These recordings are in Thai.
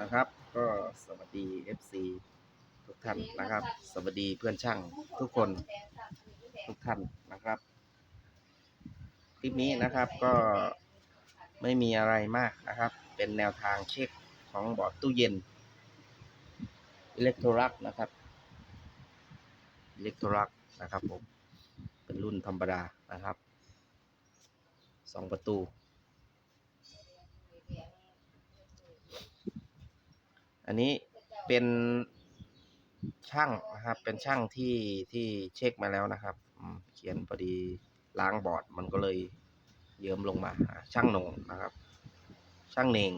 นะครับ ก็สวัสดี FC ทุกท่านนะครับ สวัสดีเพื่อนช่างทุกคนทุกท่านนะครับ คลิปนี้นะครับก็ไม่มีอะไรมากนะครับ เป็นแนวทางเช็คของบอร์ดตู้เย็นอิเล็กโทรักนะครับอิเล็กโทรักนะครับผมเป็นรุ่นธรรมดานะครับสองประตู อันนี้เป็นช่างนะครับ เป็นช่างที่ที่เช็คมาแล้วนะครับเขียนพอดีล้างบอร์ดมันก็เลยเยิ้มลงมา ช่างนงนะครับ ช่างเนง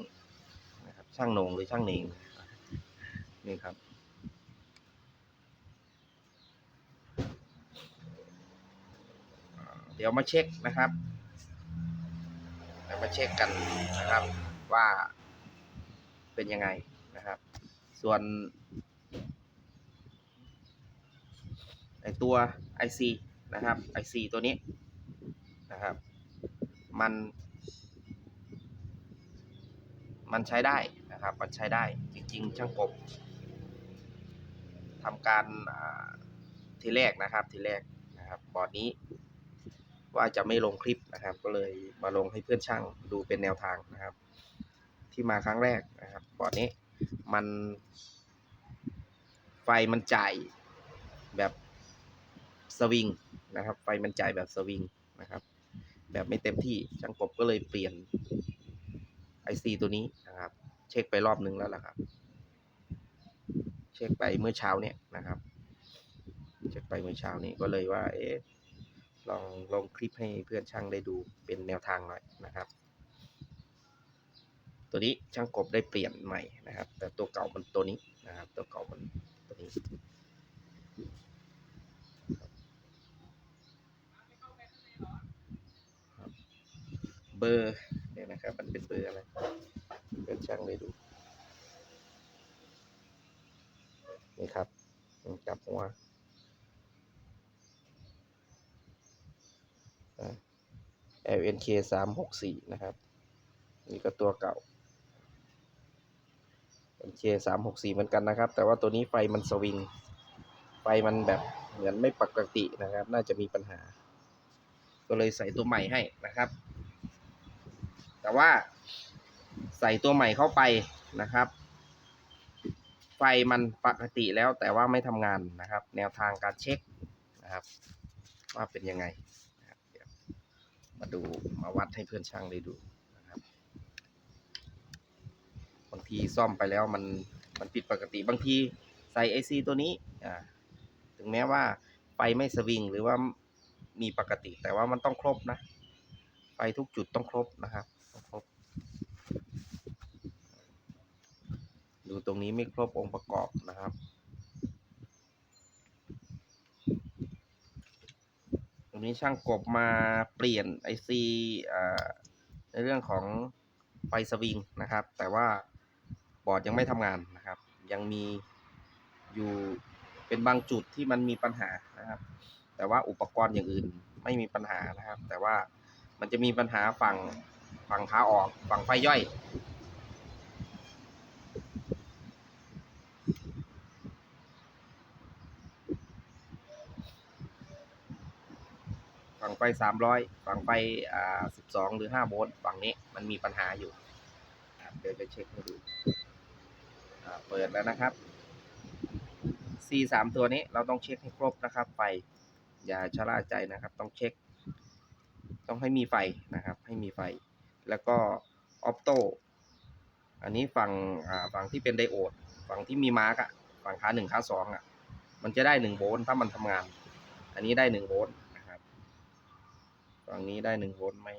นะครับ ช่างนงหรือช่างเนงนี่ครับ เดี๋ยวมาเช็คนะครับเดี๋ยวมาเช็คกันนะครับว่าเป็นยังไง นะครับ ส่วนไอตัว IC นะครับ IC ตัวนี้นะครับ มัน มันใช้ได้นะครับ มันใช้ได้จริง ๆ ช่างกบทำการทีแรกนะครับทีแรกนะครับบอร์ดนี้ว่าจะไม่ลงคลิปนะครับ ก็เลยมาลงให้เพื่อนช่างดูเป็นแนวทางนะครับ ที่มาครั้งแรกนะครับบอร์ดนี้ มันไฟมันจ่ายแบบสวิงนะครับ ไฟมันจ่ายแบบสวิงนะครับ แบบไม่เต็มที่ช่างกบก็เลยเปลี่ยน IC ตัวนี้นะครับ เช็คไปรอบนึงแล้วล่ะครับ เช็คไปเมื่อเช้าเนี่ยนะครับ เช็คไปเมื่อเช้านี้ก็เลยว่า เอ๊ะลองลงคลิปให้เพื่อนช่างได้ดูเป็นแนวทางหน่อยนะครับ ตัวนี้ช่างกบได้เปลี่ยนใหม่นะครับ แต่ตัวเก่ามันตัวนี้นะครับ ตัวเก่ามันตัวนี้เบอร์เนี่ยนะครับ มันเป็นเบอร์อะไรเพื่อนช่างได้ดู นี่ครับจับหัว LNK สามหกสี่นะครับ นี่ก็ตัวเก่า LNK สามหกสี่เหมือนกันนะครับ แต่ว่าตัวนี้ไฟมันสวิง ไฟมันแบบเหมือนไม่ปกตินะครับ น่าจะมีปัญหา ก็เลยใส่ตัวใหม่ให้นะครับ แต่ว่าใส่ตัวใหม่เข้าไปนะครับ ไฟมันปกติแล้วแต่ว่าไม่ทำงานนะครับ แนวทางการเช็คนะครับ ว่าเป็นยังไงมาดูมาวัดให้เพื่อนช่างได้ดูนะครับบางทีซ่อมไปแล้วมันมันผิดปกติบางทีใส่ไอซีตัวนี้อ่าถึงแม้ว่าไฟไม่สวิงหรือว่ามีปกติแต่ว่ามันต้องครบนะไฟทุกจุดต้องครบนะครับต้องครบ ดูตรงนี้ไม่ครบองค์ประกอบนะครับ ตรงนี้ช่างกบมาเปลี่ยนไอซีในเรื่องของไฟสวิงนะครับ แต่ว่า บอร์ดยังไม่ทำงานนะครับ ยังมีอยู่เป็นบางจุดที่มันมีปัญหานะครับ แต่ว่าอุปกรณ์อย่างอื่นไม่มีปัญหานะครับ แต่ว่ามันจะมีปัญหาฝั่งฝั่งขาออกฝั่งไฟย่อย ฝั่งไฟสามร้อยฝั่งไฟอ่าสิบสองหรือห้าโวลต์ฝั่งนี้มันมีปัญหาอยู่ เดี๋ยวจะเช็คให้ดู เปิดแล้วนะครับ C สามตัวนี้เราต้องเช็คให้ครบนะครับไฟอย่าชะล่าใจนะครับ ต้องเช็ค ต้องให้มีไฟนะครับ ให้มีไฟ แล้วก็ออปโตอันนี้ฝั่งฝั่งที่เป็นไดโอด ฝั่งที่มีมาร์กอะฝั่งขาหนึ่งขาสองอะมันจะได้หนึ่งโวลต์ถ้ามันทำงาน อันนี้ได้หนึ่งโวลต์นะครับ ฝั่งนี้ได้หนึ่งโวลต์ไหม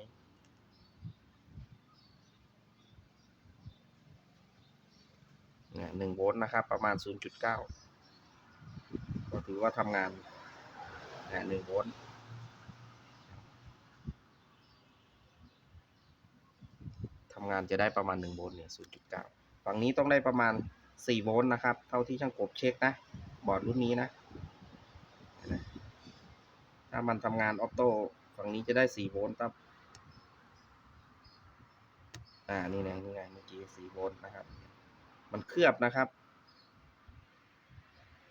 เนี่ยหนึ่งโวลต์นะครับ ประมาณศูนย์จุดเก้าก็ถือว่าทำงานเนี่ยหนึ่งโวลต์ทำงานจะได้ประมาณหนึ่งโวลต์เนี่ยศูนย์จุดเก้าฝั่งนี้ต้องได้ประมาณสี่โวลต์นะครับ เท่าที่ช่างกบเช็คนะ บอร์ดรุ่นนี้นะ ถ้ามันทำงานออโต้ฝั่งนี้จะได้สี่โวลต์ครับอ่า นี่ไงนี่ไงเมื่อกี้สี่โวลต์นะครับ มันเคลือบนะครับ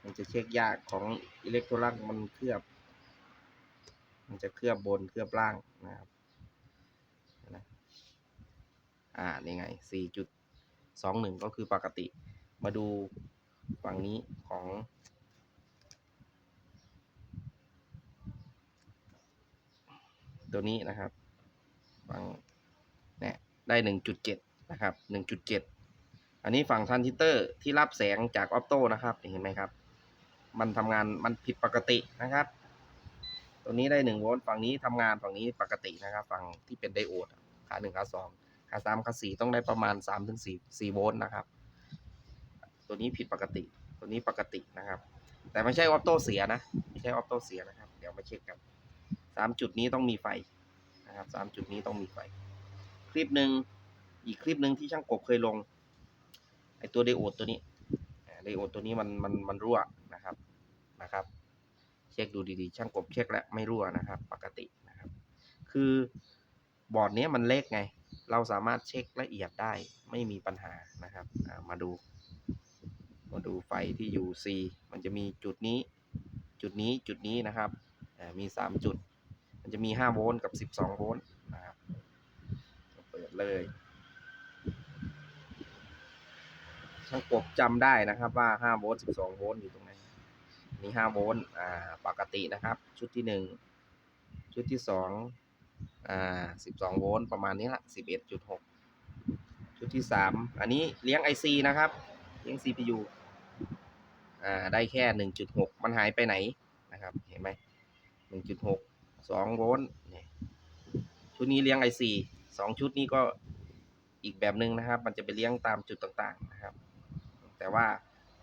มันจะเช็คยากของอิเล็กโทรลักมันเคลือบ มันจะเคลือบบนเคลือบล่างนะครับอ่านี่ไงสี่จุดสองหนึ่งก็คือปกติ มาดูฝั่งนี้ของ ตัวนี้นะครับฝั่งเนี่ยได้หนึ่งจุดเจ็ดนะครับหนึ่งจุดเจ็ด อันนี้ฝั่งทรานซิสเตอร์ที่รับแสงจากออปโต้นะครับเห็นไหมครับ มันทำงานมันผิดปกตินะครับ ตัวนี้ได้หนึ่งโวลต์ฝั่งนี้ทำงานฝั่งนี้ปกตินะครับ ฝั่งที่เป็นไดโอดขาหนึ่งขาสองขาสามขาสี่ต้องได้ประมาณสามถึงสี่สี่โวลต์นะครับ ตัวนี้ผิดปกติ ตัวนี้ปกตินะครับ แต่ไม่ใช่ออปโต้เสียนะไม่ใช่ออปโต้เสียนะครับเดี๋ยวมาเช็คกันสามจุดนี้ต้องมีไฟนะครับสามจุดนี้ต้องมีไฟ คลิปหนึ่งอีกคลิปหนึ่งที่ช่างกบเคยลง ไอตัวไดโอดตัวนี้ไดโอดตัวนี้มันมันมันรั่วนะครับนะครับ เช็คดูดีๆ ช่างกบเช็คแล้วไม่รั่วนะครับ ปกตินะครับ คือบอร์ดนี้มันเล็กไง เราสามารถเช็คละเอียดได้ไม่มีปัญหานะครับมาดู มาดูไฟที่อยู่ C มันจะมีจุดนี้จุดนี้จุดนี้นะครับอ่ามี 3 จุด มันจะมี 5 โวลต์กับ 12 โวลต์นะครับเปิดเลย ช่างกบจำได้นะครับว่า5โวลต์12โวลต์อยู่ตรงไหนนี่5โวลต์อ่าปกตินะครับ ชุดที่ 1 ชุดที่2อ่า12โวลต์ประมาณนี้ละ11.6 ชุดที่ 3 อันนี้เลี้ยง IC นะครับ เลี้ยง CPU อ่าได้แค่ 1.6 มันหายไปไหนนะครับเห็นไหม1.6 2โวลต์เนี่ยชุดนี้เลี้ยง IC สองชุดนี้ก็อีกแบบหนึ่งนะครับ มันจะไปเลี้ยงตามจุดต่างๆนะครับ แต่ว่า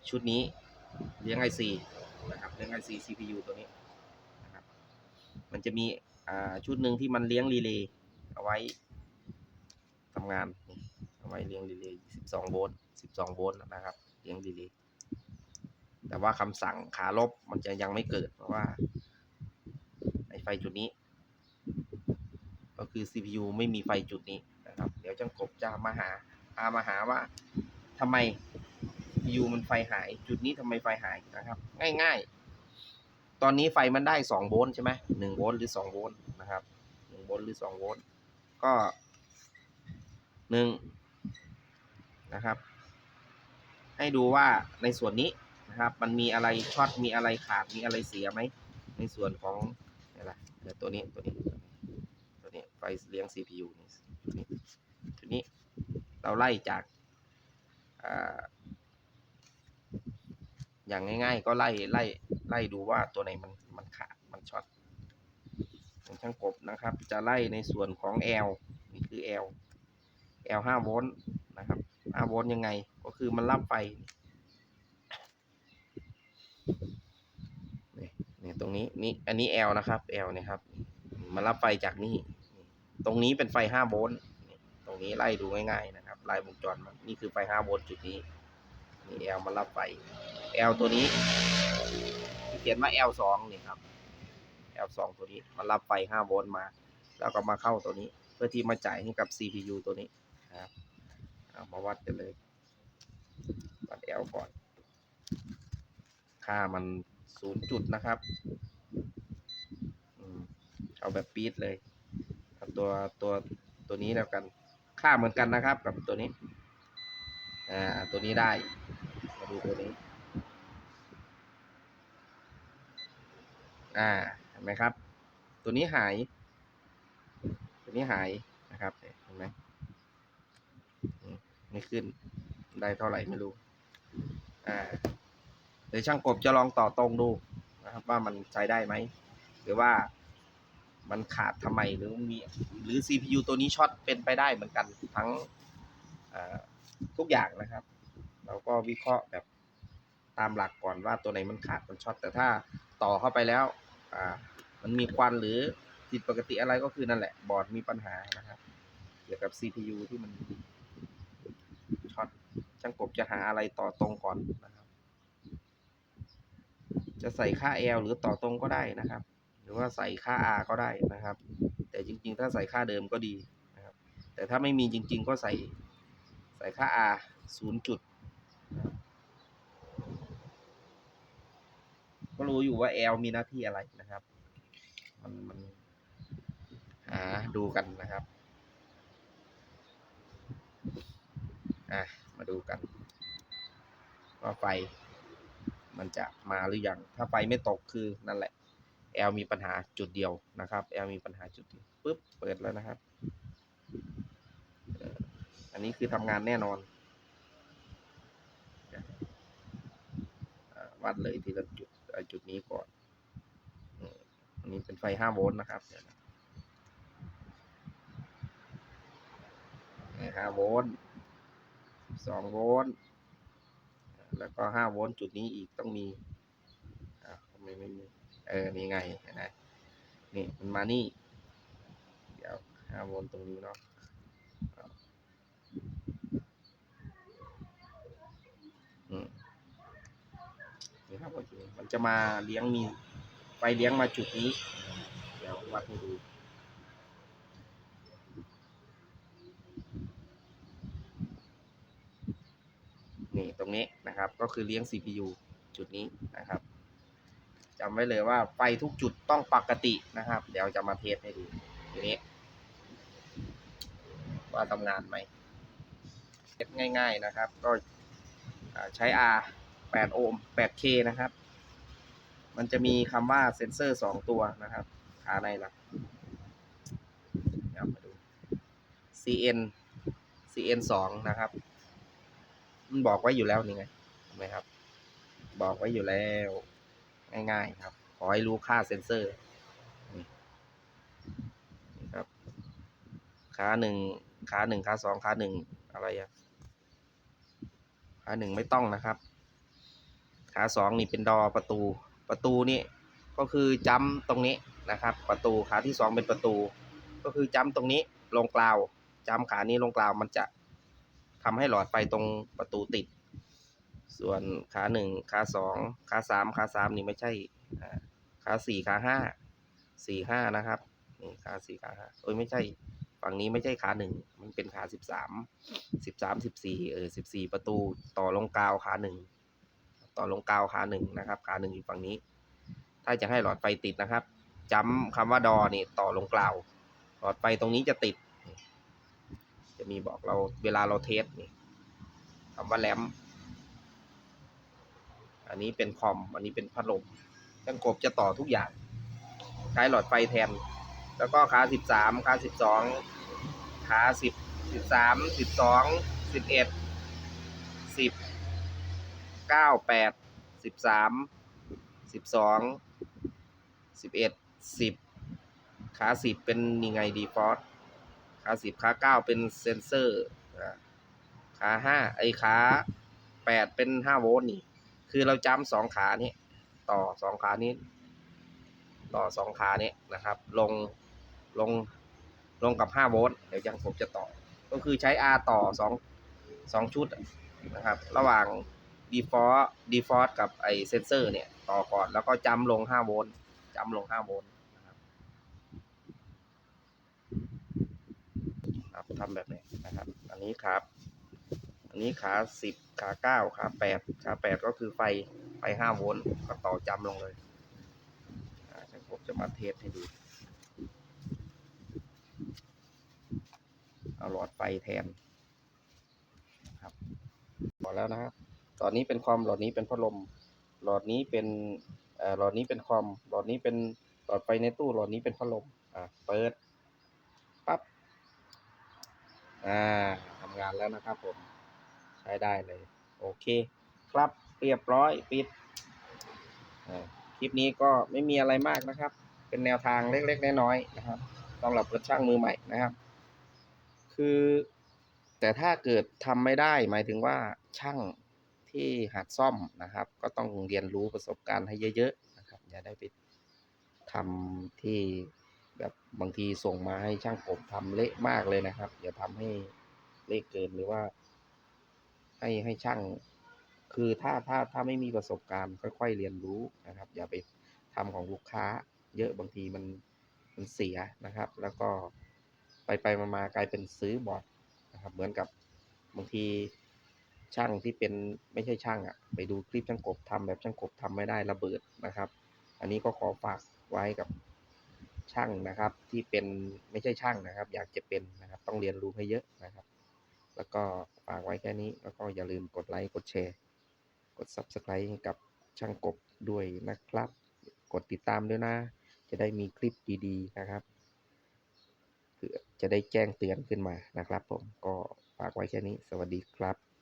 ชุดนี้เลี้ยง IC นะครับเลี้ยง IC CPU ตัวนี้นะครับมันจะมีอ่าชุดหนึ่งที่มันเลี้ยงรีเลย์เอาไว้ทำงานนี่เอาไว้เลี้ยงรีเลย์12 โวลต์12 โวลต์นะครับเลี้ยงรีเลย์แต่ว่าคำสั่งขาลบมันจะยังไม่เกิดเพราะว่าไอไฟจุดนี้ ก็คือ CPU ไม่มีไฟจุดนี้นะครับ เดี๋ยวจังกบจะมาหาพามาหาว่าทำไม CPU มันไฟหาย จุดนี้ทำไมไฟหายนะครับ ง่ายๆ ตอนนี้ไฟมันได้สองโวลต์ใช่ไหมหนึ่งโวลต์หรือสองโวลต์นะครับหนึ่งโวลต์หรือสองโวลต์ก็หนึ่งนะครับ ให้ดูว่าในส่วนนี้นะครับ มันมีอะไรช็อตมีอะไรขาดมีอะไรเสียไหมในส่วนของอะไรเดี๋ยวตัวนี้ตัวนี้ตัวนี้ไฟเลี้ยง CPU นี่ตัวนี้ตัวนี้เราไล่จาก อย่างง่ายๆ ก็ไล่ไล่ไล่ดูว่าตัวไหนมันมันขาดมันช็อตของช่างกบนะครับ จะไล่ในส่วนของ L นี่คือ L L 5โวลต์นะครับ5โวลต์ยังไง ก็คือมันรับไฟนี่นี่ตรงนี้นี่อันนี้ L นะครับ L นี่ยครับ มันรับไฟจากนี่ ตรงนี้เป็นไฟ5โวลต์ตรงนี้ไล่ดูง่ายๆนะครับไล่วงจรมันนี่คือไฟ5โวลต์จุดนี้นี่ L มันรับไฟ L ตัวนี้ที่เขียนว่า L 2นี่ครับ L 2ตัวนี้มันรับไฟ5โวลต์มา แล้วก็มาเข้าตัวนี้ เพื่อที่มาจ่ายให้กับ CPU ตัวนี้ครับามาวัดกันเลยวัด L ก่อน ค่ามัน0จุดนะครับเอาแบบปี๊ดเลยตัวตัวตัวนี้แล้วกัน ค่าเหมือนกันนะครับกับตัวนี้ อ่า ตัวนี้ได้ มาดูตัวนี้ อ่าเห็นไหมครับ ตัวนี้หาย ตัวนี้หายนะครับเห็นไหมไม่ขึ้นได้เท่าไหร่ไม่รู้อ่าเดี๋ยวช่างกบจะลองต่อตรงดูนะครับ ว่ามันใช้ได้ไหมหรือว่ามันขาดทำไมหรือมีหรือ CPU ตัวนี้ช็อตเป็นไปได้เหมือนกันทั้งอ่าทุกอย่างนะครับ เราก็วิเคราะห์แบบตามหลักก่อนว่าตัวไหนมันขาดมันช็อตแต่ถ้าต่อเข้าไปแล้ว อ่า มันมีควันหรือผิดปกติอะไรก็คือนั่นแหละ บอร์ดมีปัญหานะครับ เกี่ยวกับ CPU ที่มันช็อตช่างกบจะหาอะไรต่อตรงก่อนนะครับ จะใส่ค่า L หรือต่อตรงก็ได้นะครับ หรือว่าใส่ค่า R ก็ได้นะครับ แต่จริง ๆ ถ้าใส่ค่าเดิมก็ดีนะครับ แต่ถ้าไม่มีจริง ๆ ก็ใส่ใส่ค่า R 0จุด ก็ รู้อยู่ว่าแอลมีหน้าที่อะไรนะครับ มันมันหาดูกันนะครับ อะ มาดูกัน ว่าไฟ มันจะมาหรือยัง ถ้าไฟไม่ตกคือนั่นแหละแอลมีปัญหาจุดเดียวนะครับแอลมีปัญหาจุดเดียวปุ๊บ เปิดแล้วนะครับ อันนี้คือทำงานแน่นอนวัดเลยทีละจุด จุดนี้ก่อนอันนี้เป็นไฟห้าโวลต์นะครับเดี๋ยวนะห้าโวลต์สองโวลต์แล้วก็ห้าโวลต์จุดนี้อีกต้องมีอ่าทำไมไม่มีเออนี่ไงนไหมนี่มันมานี่ เดี๋ยวห้าโวลต์ตรงนี้เนาะเอาอืม ครับโอเคมันจะมาเลี้ยงมีไฟเลี้ยงมาจุดนี้ เดี๋ยววัดให้ดูนี่ตรงนี้นะครับก็คือเลี้ยง CPU จุดนี้นะครับจำไว้เลยว่าไฟทุกจุดต้องปกตินะครับ เดี๋ยวจะมาเทสให้ดูทีนี้ ว่าทำงานไหมเทสง่าย ๆนะครับ ก็ใช้ R 8 โอห์ม 8K นะครับ มันจะมีคำว่าเซนเซอร์สองตัวนะครับขาในหลักเดี๋ยวมาดู CN CN 2นะครับ มันบอกไว้อยู่แล้วนี่ไงเห็นไหมครับ บอกไว้อยู่แล้ว ง่ายๆครับ ขอให้รู้ค่าเซนเซอร์นี่นี่ครับขาหนึ่งขาหนึ่งขาสองขาหนึ่งอะไรอะขาหนึ่งไม่ต้องนะครับ ขาสองนี่เป็นดอประตู ประตูนี่ก็คือจ้ำตรงนี้นะครับ ประตูขาที่สองเป็นประตู ก็คือจ้ำตรงนี้ลงกลาวจ้ำขานี้ลงกลาวมันจะทำให้หลอดไฟตรงประตูติด ส่วนขาหนึ่งขาสองขาสามขาสามนี่ไม่ใช่ขาสี่ขาห้าสี่ห้านะครับนี่ขาสี่ขาห้าเอ้ยไม่ใช่ฝั่งนี้ไม่ใช่ขาหนึ่งมันเป็นขาสิบสามสิบสามสิบสี่เออสิบสี่ประตูต่อลงกาวขาหนึ่ง ต่อลงกาวขาหนึ่งนะครับ ขาหนึ่งอยู่ฝั่งนี้ ถ้าจะให้หลอดไฟติดนะครับจำคำว่าดอนี่ต่อลงกลาว หลอดไฟตรงนี้จะติด จะมีบอกเราเวลาเราเทสนี่คำว่าแลมอันนี้เป็นคอม อันนี้เป็นพัดลมช่างกบจะต่อทุกอย่าง ใช้หลอดไฟแทน แล้วก็ขาสิบสามขาสิบสองขาสิบสิบสามสิบสองสิบเอ็ด เก้าแปดสิบสามสิบสองสิบเอ็ดสิบขาสิบเป็นยังไงดีฟอสขาสิบขาเก้าเป็นเซนเซอร์ขาห้าไอขาแปดเป็นห้าโวลต์นี่ คือเราจำสองขานี้ ต่อสองขานี้ ต่อสองขานี้นะครับ ลงลงลงกับห้าโวลต์เดี๋ยวยังผมจะต่อ ก็คือใช้ R ต่อสองสองชุดนะครับ ระหว่าง default default กับไอเซนเซอร์เนี่ย ต่อก่อนแล้วก็จำลงห้าโวลต์จำลงห้าโวลต์นะครับครับทำแบบนี้นะครับ อันนี้ครับ อันนี้ขาสิบขาเก้าขาแปดขาแปดก็คือไฟไฟห้าโวลต์ก็ต่อจำลงเลยอ่าเดี๋ยวผมจะมาเทสให้ดู เอาหลอดไฟแทนครับพอแล้วนะครับ หลอดนี้เป็นคอมหลอดนี้เป็นพัดลม หลอดนี้เป็นเอ่อหลอดนี้เป็นคอม หลอดนี้เป็นหลอดไฟในตู้ หลอดนี้เป็นพัดลม อ่า เปิด ปั๊บ อ่าทำงานแล้วนะครับผม ใช้ได้เลย โอเค ครับ เรียบร้อย ปิดอ่าคลิปนี้ก็ไม่มีอะไรมากนะครับ เป็นแนวทางเล็กๆ น้อยๆ นะครับสำหรับรถช่างมือใหม่นะครับ คือ แต่ถ้าเกิดทำไม่ได้ หมายถึงว่าช่าง ที่หัดซ่อมนะครับ ก็ต้องเรียนรู้ประสบการณ์ให้เยอะๆนะครับ อย่าได้ไปทำที่แบบบางทีส่งมาให้ช่างผมทำเละมากเลยนะครับ อย่าทำให้เละเกินหรือว่า ให้ให้ช่าง คือถ้าถ้าถ้าไม่มีประสบการณ์ ค่อยๆเรียนรู้นะครับ อย่าไปทำของลูกค้า เยอะบางทีมันมันเสียนะครับ แล้วก็ไปไปมามากลายเป็นซื้อบอร์ดนะครับ เหมือนกับบางที ช่างที่เป็นไม่ใช่ช่างอะ่ะ ไปดูคลิปช่างกบทำแบบช่างกบทำไม่ได้ระเบิดนะครับ อันนี้ก็ขอฝากไว้กับช่างนะครับ ที่เป็นไม่ใช่ช่างนะครับ อยากจะเป็นนะครับ ต้องเรียนรู้ให้เยอะนะครับ แล้วก็ฝากไว้แค่นี้แล้วก็อย่าลืมกดไลค์กดแชร์ กด Subscribe ให้กับช่างกบด้วยนะครับ กดติดตามด้วยนะ จะได้มีคลิปดีๆนะครับเพื่อจะได้แจ้งเตือนขึ้นมานะครับผมก็ฝากไว้แค่นี้ สวัสดีครับ